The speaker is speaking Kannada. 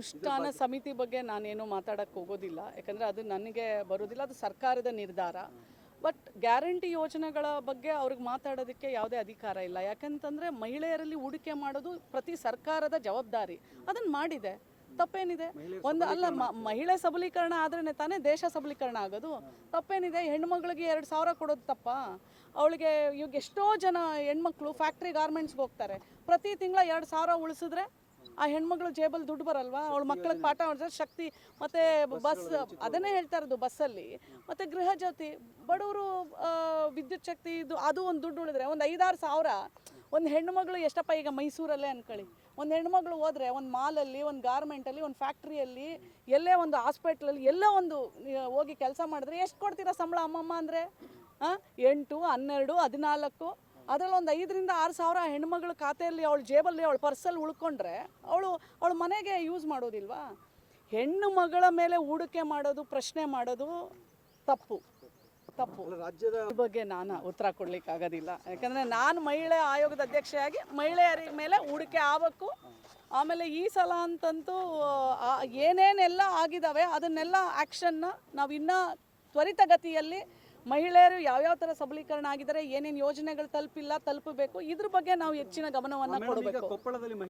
ಅನುಷ್ಠಾನ ಸಮಿತಿ ಬಗ್ಗೆ ನಾನೇನು ಮಾತಾಡಕ್ಕೆ ಹೋಗೋದಿಲ್ಲ. ಯಾಕಂದರೆ ಅದು ನನಗೆ ಬರೋದಿಲ್ಲ ಅದು ಸರ್ಕಾರದ ನಿರ್ಧಾರ. ಬಟ್ ಗ್ಯಾರಂಟಿ ಯೋಜನೆಗಳ ಬಗ್ಗೆ ಅವ್ರಿಗೆ ಮಾತಾಡೋದಕ್ಕೆ ಯಾವುದೇ ಅಧಿಕಾರ ಇಲ್ಲ. ಯಾಕಂತಂದರೆ ಮಹಿಳೆಯರಲ್ಲಿ ಹೂಡಿಕೆ ಮಾಡೋದು ಪ್ರತಿ ಸರ್ಕಾರದ ಜವಾಬ್ದಾರಿ. ಅದನ್ನು ಮಾಡಿದೆ. ತಪ್ಪೇನಿದೆ? ಒಂದು ಅಲ್ಲ ಮಹಿಳೆ ಸಬಲೀಕರಣ ಆದ್ರೇ ತಾನೇ ದೇಶ ಸಬಲೀಕರಣ ಆಗೋದು. ತಪ್ಪೇನಿದೆ? ಹೆಣ್ಮಗಳಿಗೆ ಎರಡು ಸಾವಿರ ಕೊಡೋದು ತಪ್ಪ? ಅವಳಿಗೆ ಇವಾಗ ಎಷ್ಟೋ ಜನ ಹೆಣ್ಮಕ್ಳು ಫ್ಯಾಕ್ಟ್ರಿ ಗಾರ್ಮೆಂಟ್ಸ್ಗೆ ಹೋಗ್ತಾರೆ. ಪ್ರತಿ ತಿಂಗಳ ಎರಡು ಸಾವಿರ ಉಳಿಸಿದ್ರೆ ಆ ಹೆಣ್ಮಗಳು ಜೇಬಲ್ಲಿ ದುಡ್ಡು ಬರಲ್ವಾ? ಅವಳ ಮಕ್ಕಳಿಗೆ ಪಾಠ ಮಾಡಿದ್ರೆ ಶಕ್ತಿ ಮತ್ತೆ ಬಸ್ ಅದನ್ನೇ ಹೇಳ್ತಾ ಇರೋದು ಬಸ್ಸಲ್ಲಿ. ಮತ್ತೆ ಗೃಹ ಜ್ಯೋತಿ ಬಡವರು ವಿದ್ಯುತ್ ಶಕ್ತಿ ಇದು ಅದು ಒಂದು ದುಡ್ಡು ಉಳಿದ್ರೆ ಒಂದು ಐದಾರು ಸಾವಿರ ಒಂದು ಹೆಣ್ಮಗಳು ಎಷ್ಟಪ್ಪ ಈಗ ಮೈಸೂರಲ್ಲೇ ಅನ್ಕೊಳ್ಳಿ. ಒಂದು ಹೆಣ್ಮಗಳು ಹೋದ್ರೆ ಒಂದು ಮಾಲಲ್ಲಿ ಒಂದು ಗಾರ್ಮೆಂಟಲ್ಲಿ ಒಂದು ಫ್ಯಾಕ್ಟ್ರಿಯಲ್ಲಿ ಎಲ್ಲೇ ಒಂದು ಹಾಸ್ಪಿಟ್ಲಲ್ಲಿ ಎಲ್ಲ ಒಂದು ಹೋಗಿ ಕೆಲಸ ಮಾಡಿದ್ರೆ ಎಷ್ಟು ಕೊಡ್ತೀರಾ ಸಂಬಳ ಅಮ್ಮಮ್ಮ ಅಂದರೆ? ಎಂಟು ಹನ್ನೆರಡು ಹದಿನಾಲ್ಕು? ಅದರಲ್ಲಿ ಒಂದು ಐದರಿಂದ ಆರು ಸಾವಿರ ಹೆಣ್ಮಗಳ ಖಾತೆಯಲ್ಲಿ ಅವಳು ಜೇಬಲ್ಲಿ ಅವಳು ಪರ್ಸಲ್ಲಿ ಉಳ್ಕೊಂಡ್ರೆ ಅವಳು ಅವಳು ಮನೆಗೆ ಯೂಸ್ ಮಾಡೋದಿಲ್ವಾ? ಹೆಣ್ಣು ಮಗಳ ಮೇಲೆ ಹೂಡಿಕೆ ಮಾಡೋದು ಪ್ರಶ್ನೆ ಮಾಡೋದು ತಪ್ಪು ತಪ್ಪು. ರಾಜ್ಯದ ಬಗ್ಗೆ ನಾನು ಉತ್ತರ ಕೊಡ್ಲಿಕ್ಕೆ ಆಗೋದಿಲ್ಲ ಯಾಕಂದರೆ ನಾನು ಮಹಿಳೆ ಆಯೋಗದ ಅಧ್ಯಕ್ಷೆಯಾಗಿ ಮಹಿಳೆಯರ ಮೇಲೆ ಹೂಡಿಕೆ ಆಗಬೇಕು. ಆಮೇಲೆ ಈ ಸಲ ಅಂತಂತೂ ಏನೇನೆಲ್ಲ ಆಗಿದ್ದಾವೆ ಅದನ್ನೆಲ್ಲ ಆ್ಯಕ್ಷನ್ನ ನಾವು ಇನ್ನೂ ತ್ವರಿತಗತಿಯಲ್ಲಿ ಮಹಿಳೆಯರು ಯಾವ್ಯಾವ ಥರ ಸಬಲೀಕರಣ ಆಗಿದ್ದಾರೆ ಏನೇನು ಯೋಜನೆಗಳು ತಲುಪಿಲ್ಲ ತಲುಪಬೇಕು ಇದ್ರ ಬಗ್ಗೆ ನಾವು ಹೆಚ್ಚಿನ ಗಮನವನ್ನು ಕೊಡಬೇಕು.